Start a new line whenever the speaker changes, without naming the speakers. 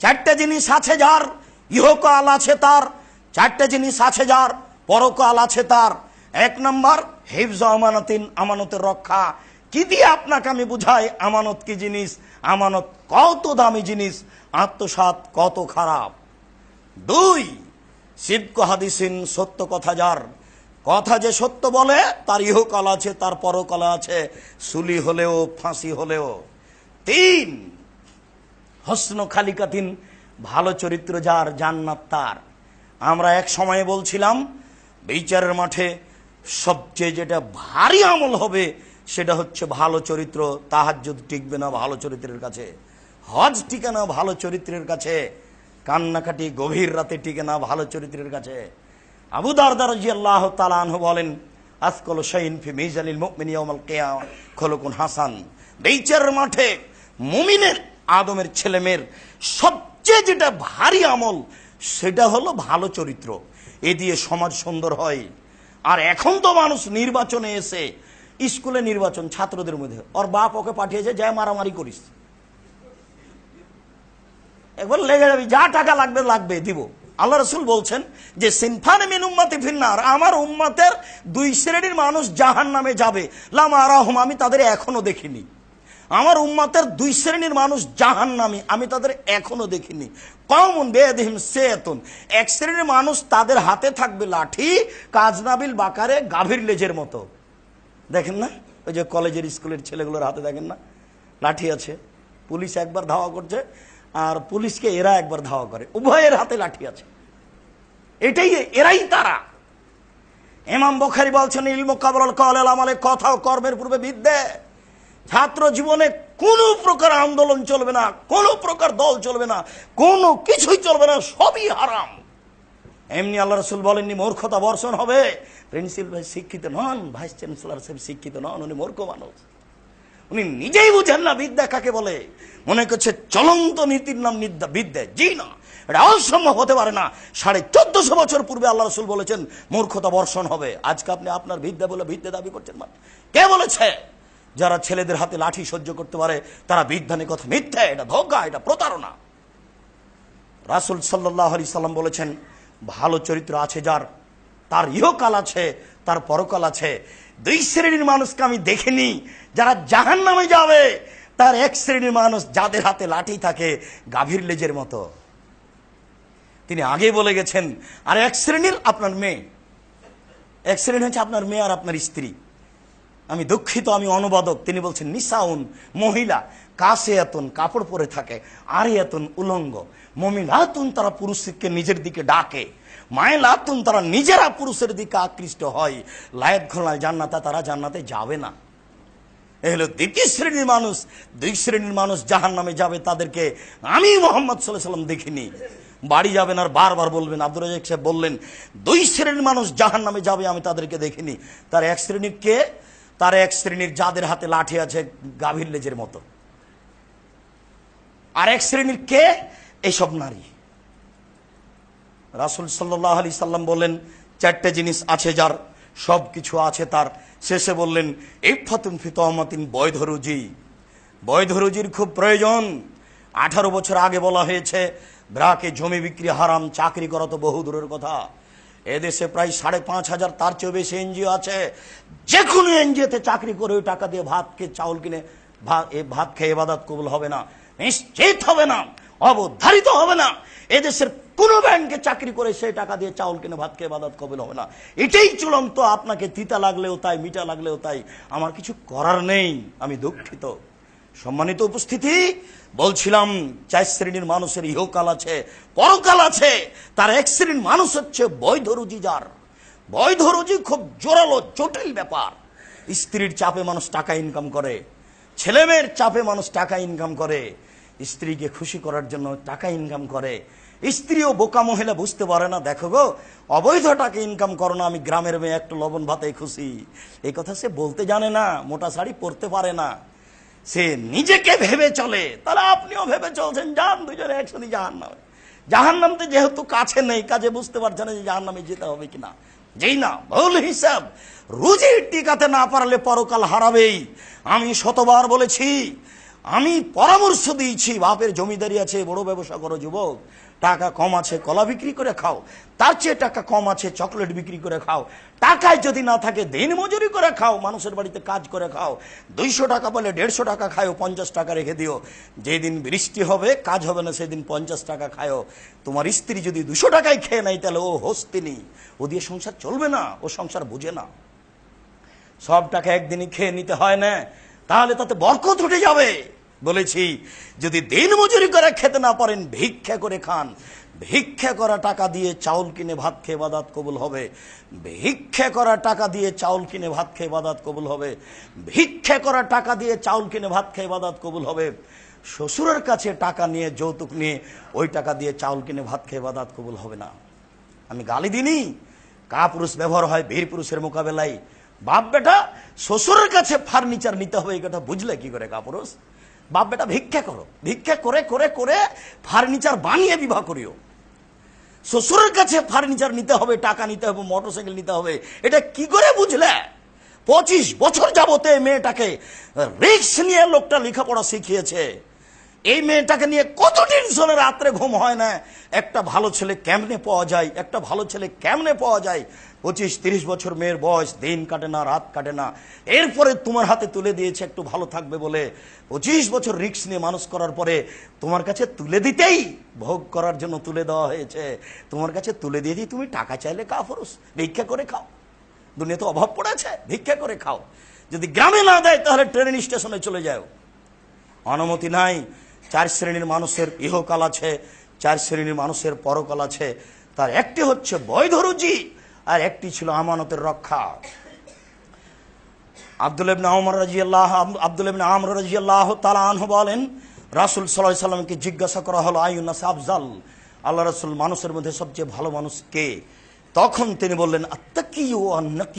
চারটে জিনিস আছে যার, ইহকাল আছে তার, চারটে জিনিস আছে যার, পরকাল আছে তার। এক নম্বর, হিফজ আমানতিন, আমানতের রক্ষা। কি দিয়ে আপনাকে আমি বুঝাই আমানত কি জিনিস? আমানত কত দামি জিনিস? আত্মসাত কত খারাপ। দুই, সিদ্ক হাদিসিন সত্য কথা যার। কথা যে সত্য বলে, তার ইহকাল আছে, তার পরকাল আছে। সুলি হলেও, ফাঁসি হলেও। তিন হসন খালিকাতিন, ভালো চরিত্র যার, জান্নাত তার। আমরা এক সময়ে বলছিলাম, বিচারের মাঠে সবচেয়ে যেটা ভারী আমল হবে, সেটা হচ্ছে ভালো চরিত্র, তাহাজ্জুদ টিকবে না ভালো চরিত্রের কাছে। হজ টিকে না ভালো চরিত্রের কাছে। কান্নাকাটি গভীর রাতে টিকে না ভালো চরিত্রের কাছে। আবু দারদার জি আল্লাহ বলেন আজকল শাইন ফি মিজালিল মুমিন ইয়াউমাল কিয়ামা খলকুন হাসান। বিচারের মাঠে মুমিনের আদমের ছেলেমেয়ের সবচেয়ে যেটা ভারী আমল, সেটা হলো ভালো চরিত্র। এ দিয়ে সমাজ সুন্দর হয়। আর এখন তো মানুষ নির্বাচনে এসে স্কুলে নির্বাচন, ছাত্রদের মধ্যে, ওর বাপ ওকে পাঠিয়েছে, যা মারামারি করিস। একবার লেগে যাবি, যা টাকা লাগবে লাগবে, দিব। আল্লাহ রসুল বলছেন যে, সিনফান মিন উম্মাতি ফিন্নার আমার উম্মাতের দুই শ্রেণির মানুষ জাহান নামে যাবে। লামা আরাহম, আমি তাদের এখনও দেখিনি। আমার উম্মাতের দুই শ্রেণির মানুষ জাহান নামি আমি তাদের এখনও দেখিনি। কমন বেদিম সেতুন এক শ্রেণির মানুষ তাদের হাতে থাকবে লাঠি, কাজনাবিল বাকারে গাভীর লেজের মতো। দেখেন না? ওই যে কলেজের স্কুলের ছেলেগুলোর হাতে দেখেন না? লাঠি আছে। পুলিশ একবার ধাওয়া করছে, আর পুলিশকে এরা একবার ধাওয়া করে। উভয়ের হাতে লাঠি আছে। এটাই, এরাই তারা। এমাম বখারি বলছেন, ইলম কাবরল কল আমালে কথা কর্মের পূর্বে বিদ্যে। ছাত্র জীবনে কোনো প্রকার আন্দোলন চলবে না, কোনো প্রকার দল চলবে না, কোনো কিছুই চলবে না, সবই হারাম। এমনি আল্লাহ রসুল বলেননি, মূর্খতা বর্ষণ হবে। প্রিন্সিপাল ভাই শিক্ষিত নন, ভাইস চ্যান্সেলর সাহেব শিক্ষিত নন, উনি মূর্খ মানুষ। উনি নিজেই বুঝেন না বিদ্যা কাকে বলে। মনে করছে চলন্ত নীতির নাম নিদ্যা বিদ্যা। জি না, এটা অসম্ভব হতে পারে না। সাড়ে চোদ্দশো বছর পূর্বে আল্লাহ রসুল বলেছেন, মূর্খতা বর্ষণ হবে। আজকে আপনি আপনার বিদ্যা বলে বিদ্যা দাবি করছেন না কে বলেছে? যারা ছেলেদের হাতে লাঠি সহ্য করতে পারে, তারা বিজ্ঞানের কথা মিথ্যা, এটা ধোকা, এটা প্রতারণা। রাসুল সাল্লাহ আলি সাল্লাম বলেছেন, ভালো চরিত্র আছে যার, তার ইহকাল আছে, তার পরকাল আছে। দুই শ্রেণির মানুষকে আমি দেখিনি যারা জাহান নামে যাবে। তার এক শ্রেণির মানুষ যাদের হাতে লাঠি থাকে, গাভীর লেজের মতো। তিনি আগে বলে গেছেন, আর এক শ্রেণির আপনার মেয়ে। এক শ্রেণি হচ্ছে আপনার মেয়ে আর আপনার স্ত্রী। আমি দুঃখিত, আমি অনুবাদক। তিনি বলছেন, নিসাউন, মহিলা, কাশে এতন কাপড় পরে থাকে, আরে এতন উলঙ্গ। মমিলাতুন তারা পুরুষকে নিজের দিকে ডাকে। মায়েলাতুন তারা নিজেরা পুরুষের দিকে আকৃষ্ট হয়। লায়ত খোলায় জান্নাতে, তারা জান্নাতে যাবে না। এ হলো দ্বিতীয় শ্রেণির মানুষ। দুই শ্রেণির মানুষ জাহান নামে যাবে, তাদেরকে আমি মোহাম্মদ সাল্লাহ সাল্লাম দেখিনি। বাড়ি যাবেন আর বারবার বলবেন আব্দুল রাজাক সাহেব বললেন, দুই শ্রেণির মানুষ জাহান নামে যাবে, আমি তাদেরকে দেখিনি। তার এক শ্রেণির কে? তার এক শ্রেণির যাদের হাতে লাঠি আছে গাভীর লেজের মতো। আর এক শ্রেণির কে? এইসব নারী। রাসুল সাল্লাহ আলি সাল্লাম বললেন, চারটে জিনিস আছে যার সব কিছু আছে তার। শেষে বললেন ইফাতুন ফিতমাতিন বৈধরুজি। বৈধরুজির খুব প্রয়োজন। আঠারো বছর আগে বলা হয়েছে, ব্রাকে জমি বিক্রি হারাম, চাকরি করা তো বহু দূরের কথা। এদেশে প্রায় সাড়ে পাঁচ হাজার, তার চেয়ে বেশি এনজিও আছে। যে কোনো এনজিওতে চাকরি করে ওই টাকা দিয়ে ভাত খেয়ে, চাউল কিনে ভাত খেয়ে এবাদাত কবুল হবে না। নিশ্চিত হবে না। অবধারিত হবে না। এদেশের কোন ব্যাংকে চাকরি করে সেই টাকা দিয়ে চাউল কিনে, ভাত খেয়ে বাদাত কবুল হবে না। এটাই চূড়ান্ত। আপনাকে তিতা লাগলেও তাই মিঠা লাগলেও তাই। আমার কিছু করার নেই। আমি দুঃখিত। সম্মানিত উপস্থিতি, বলছিলাম, চার শ্রেণির মানুষের ইহকাল আছে, পরকাল আছে, তার এক শ্রেণির মানুষ হচ্ছে বৈধ রুজি যার। বৈধ রুজি খুব জোরালো, জটিল ব্যাপার। স্ত্রীর চাপে মানুষ টাকা ইনকাম করে, ছেলেমেয়ের চাপে মানুষ টাকা ইনকাম করে, স্ত্রীকে খুশি করার জন্য টাকা ইনকাম করে। স্ত্রীও বোকা মহিলা বুঝতে পারে না, দেখো গো, অবৈধ টাকা ইনকাম করো না, আমি গ্রামের মেয়ে, একটু লবণ ভাতে খুশি। এই কথা সে বলতে জানে না, মোটা শাড়ি পরতে পারে না। সে নিজেকে ভেবে চলে। তাহলে আপনিও ভেবে চলছেন, যান দুজনে একসাথে জাহান নামে জাহান নামতে যেহেতু কাছে নেই, কাজে বুঝতে পারছে না যে জাহান নামে যেতে হবে কিনা। যেই না, ভুল হিসাব। রুজি টিকাতে না পারলে পরকাল হারাবেই। আমি শতবার বলেছি, আমি পরামর্শ দিয়েছি, বাপের জমিদারি আছে, বড় ব্যবসা করো, যুবক। টাকা কম আছে, কলা বিক্রি করে খাও। তার চেয়ে টাকা কম আছে, চকলেট বিক্রি করে খাও। টাকায় যদি না থাকে, দিন মজুরি করে খাও, মানুষের বাড়িতে কাজ করে খাও। দুইশো টাকা বলে দেড়শো টাকা খাও পঞ্চাশ টাকা রেখে দিও। যেদিন বৃষ্টি হবে, কাজ হবে না, সেদিন পঞ্চাশ টাকা খাও তোমার স্ত্রী যদি দুশো টাকায় খেয়ে নেয়, তাহলে ও হস্তিনি। ও দিয়ে সংসার চলবে না, ও সংসার বুঝে না। সব টাকা একদিনই খেয়ে নিতে হয় না, তাহলে তাতে বরকত উঠে যাবে। বলেছি, যদি দিন মজুরি করে খেতে না পারেন, ভিক্ষা করে খান। ভিক্ষা করা টাকা দিয়ে চাউল কিনে ভাত খেয়ে বাদাত কবুল হবে। ভিক্ষা করা টাকা দিয়ে চাউল কিনে ভাত খেয়ে বাদাত কবুল হবে। ভিক্ষা করা টাকা দিয়ে চাউল কিনে ভাত খেয়ে বাদাত কবুল হবে। শ্বশুরের কাছে টাকা নিয়ে, যৌতুক নিয়ে, ওই টাকা দিয়ে চাউল কিনে ভাত খেয়ে বাদাত কবুল হবে না। আমি গালি দিনি কা পুরুষ ব্যবহার হয়, বীর পুরুষের মোকাবেলায়। বাপ বেটা, শ্বশুরের কাছে ফার্নিচার নিতে হবে কথা বুঝলে কি করে কা পুরুষ? বাপ বেটা ভিক্ষা করো। ভিক্ষা করে করে করে ফার্নিচার বানিয়ে বিবাহ করিও। শ্বশুরের কাছে ফার্নিচার নিতে হবে, টাকা নিতে হবে, মোটরসাইকেল নিতে হবে। এটা কি করে বুঝলে? পঁচিশ বছর যাবতে মেয়েটাকে রিক্স নিয়ে লোকটা লেখাপড়া শিখিয়েছে। এই মেয়েটাকে নিয়ে কত টেনশনে রাত্রে ঘুম হয় না? একটা ভালো ছেলে কেমনে পাওয়া যায়? একটা ভালো ছেলে কেমনে পাওয়া যায়? পঁচিশ, তিরিশ বছর মেয়ের বয়স, দিন কাটে না, রাত কাটে না। এরপরে তোমার হাতে তুলে দিয়েছে, একটু ভালো থাকবে বলে। পঁচিশ বছর রিক্স নিয়ে মানুষ করার পরে তোমার কাছে তুলে দিতেই ভোগ করার জন্য তুলে দেওয়া হয়েছে। তোমার কাছে তুলে দিয়ে দিয়ে তুমি টাকা চাইলে কা ফরস ভিক্ষা করে খাও। দুনিয়াতে অভাব পড়েছে, ভিক্ষা করে খাও। যদি গ্রামে না দেয়, তাহলে ট্রেন স্টেশনে চলে যাও। অনুমতি নাই। চার শ্রেণির মানুষের ইহকাল আছে, চার শ্রেণির মানুষের পরকাল আছে। তার একটি হচ্ছে বৈধ রুজি, আর একটি ছিল আমানতের রক্ষা। আব্দুল ইবনে আমর রাজিয়াল্লাহ আব্দুল ইবনে আমর রাজিয়াল্লাহ তাআলা আনহু বলেন, রাসূল আলাইহি সাল্লামকে জিজ্ঞাসা করা হলো আইয়ুন্নাস আফজাল? আল্লাহ রাসূল মানুষের মধ্যে সবচেয়ে ভালো মানুষ কে? তখন তিনি বললেন আত্তাকি ও